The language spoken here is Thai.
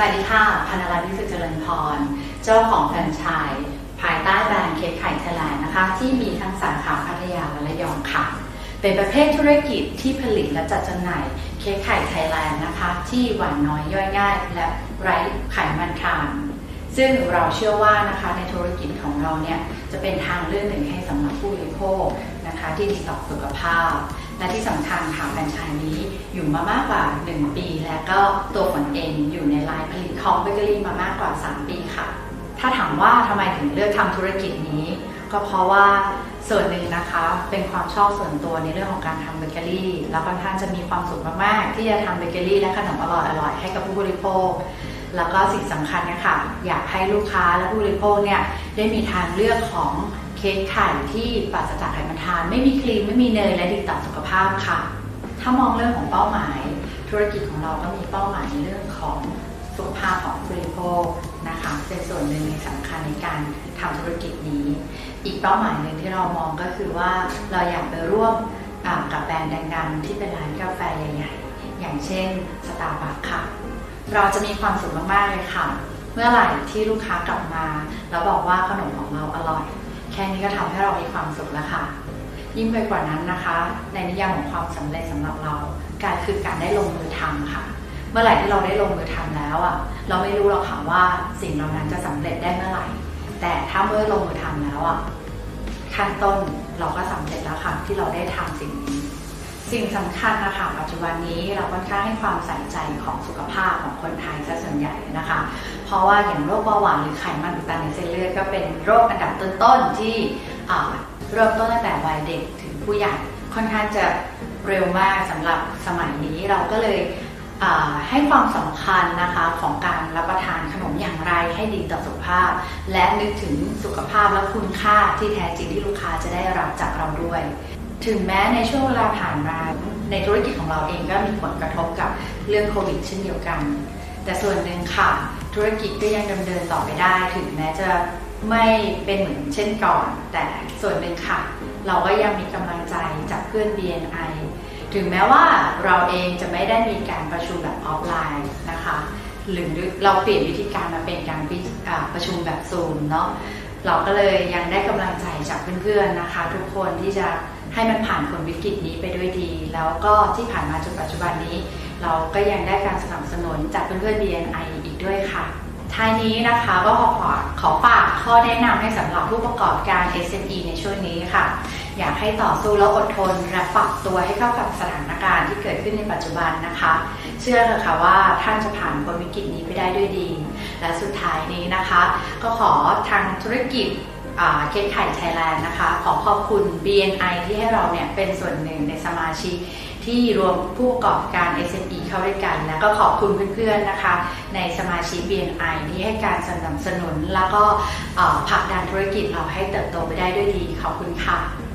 วัสดีค่ะพนรเจ้าของแฟรนไชส์ภายใต้แบรนด์เค้กไข่ไทยแลนด์นะคะ ที่มีทั้งสาขาพัทยาและระยองค่ะ เป็นประเภทธุรกิจที่ผลิตและจัดจำหน่ายเค้กไข่ไทยแลนด์นะคะ ที่หวานน้อยย่อยง่าย และไร้ไขมันทานซึ่งเราเชื่อว่านะคะในธุรกิจของเราเนี่ยจะเป็นทางเลือกหนึ่งให้สำหรับผู้บริโภคนะคะที่ดีต่อสุขภาพ และที่สำคัญค่ะแฟรนไชส์นี้อยู่มามากกว่า 1 ปี และก็ตัวฝนเองอยู่ใน ของเบเกอรี่มามากกว่า 3 ปีค่ะ ถ้าถามว่าทำไมถึงเลือกทำธุรกิจนี้ ก็เพราะว่าส่วนหนึ่งนะคะเป็นความชอบส่วนตัวในเรื่องของการทำเบเกอรี่ แล้วค่อนข้างจะมีความสุขมากๆ ที่จะทำเบเกอรี่และขนมอร่อยๆให้กับผู้บริโภค แล้วก็สิ่งสำคัญนะคะอยากให้ลูกค้าและผู้บริโภคเนี่ยได้มีทางเลือกของเค้กไข่ที่ปราศจากไขมันทาน ไม่มีครีมไม่มีเนยและดีต่อสุขภาพค่ะ ถ้ามองเรื่องของเป้าหมาย ธุรกิจของเราก็มีเป้าหมายในเรื่อง สุขภาพของผู้บริโภคนะคะเป็นส่วนหนึ่งในสำคัญในการทำธุรกิจนี้ อีกเป้าหมายหนึ่งที่เรามองก็คือว่าเราอยากไปร่วมกับแบรนด์ดังๆ ที่เป็นร้านกาแฟใหญ่ๆ อย่างเช่นสตาร์บัคค่ะ เราจะมีความสุขมากๆเลยค่ะ เมื่อไหร่ที่ลูกค้ากลับมา แล้วบอกว่าขนมของเราอร่อย แค่นี้ก็ทำให้เรามีความสุขแล้วค่ะ ยิ่งไปกว่านั้นนะคะ ในนิยามของความสำเร็จสำหรับเรา การคือการได้ลงมือทำค่ะ เมื่อไหร่ที่เราได้ลงมือทำแล้วอะเราไม่รู้หรอกค่ะว่าสิ่งเหล่านั้นจะสำเร็จได้เมื่อไหร่ แต่ถ้าเมื่อลงมือทำแล้วอะขั้นต้นเราก็สำเร็จแล้วค่ะที่เราได้ทำสิ่งนี้ สิ่งสำคัญนะคะปัจจุบันนี้เราค่อนข้างให้ความใส่ใจของสุขภาพของคนไทยซะส่วนใหญ่นะคะ เพราะว่าอย่างโรคเบาหวานหรือไขมันอุดตันในเส้นเลือดก็เป็นโรคอันดับต้นๆที่เริ่มต้นตั้งแต่วัยเด็กถึงผู้ใหญ่ค่อนข้างจะเร็วมากสำหรับสมัยนี้เราก็เลย ให้ความสำคัญนะคะของการรับประทานขนมอย่างไรให้ดีต่อสุขภาพ และนึกถึงสุขภาพและคุณค่าที่แท้จริงที่ลูกค้าจะได้รับจากเราด้วย ถึงแม้ในช่วงเวลาผ่านมาในธุรกิจของเราเองก็มีผลกระทบกับเรื่องโควิดเช่นเดียวกัน แต่ส่วนหนึ่งค่ะ ธุรกิจก็ยังดำเนินต่อไปได้ ถึงแม้จะไม่เป็นเหมือนเช่นก่อน แต่ส่วนหนึ่งค่ะ เราก็ยังมีกำลังใจจากเพื่อน BNI ถึงแม้ว่าเราเองจะไม่ได้มีการประชุมแบบออฟไลน์นะคะ หรือเราเปลี่ยนวิธีการมาเป็นการประชุมแบบซูมเนาะเราก็เลยยังได้กำลังใจจากเพื่อนๆนะคะ ทุกคนที่จะให้มันผ่านพ้นวิกฤตนี้ไปด้วยดี แล้วก็ที่ผ่านมาจนปัจจุบันนี้ เราก็ยังได้การสนับสนุนจากเพื่อนๆ BNI อีกด้วยค่ะท้ายนี้นะคะก็ขอขอขอฝากข้อแนะนำให้สำหรับผู้ประกอบการ SME ในช่วงนี้ค่ะ อยากให้ต่อสู้แล้วอดทนและปรับตัวให้เข้ากับสถานการณ์ที่เกิดขึ้นในปัจจุบันนะคะ เชื่อเถอะค่ะว่าท่านจะผ่านพ้นวิกฤตนี้ไปได้ด้วยดี และสุดท้ายนี้นะคะ ก็ขอทางธุรกิจเค้กไข่ไทยแลนด์นะคะ ขอขอบคุณ BNI ที่ให้เราเนี่ยเป็นส่วนหนึ่งในสมาชิกที่รวมผู้ประกอบการ SME เข้าด้วยกัน และก็ขอบคุณเพื่อนๆนะคะ ในสมาชิก BNI ที่ให้การสนับสนุน แล้วก็ผลักดันธุรกิจเราให้เติบโตไปได้ด้วยดี ขอบคุณค่ะ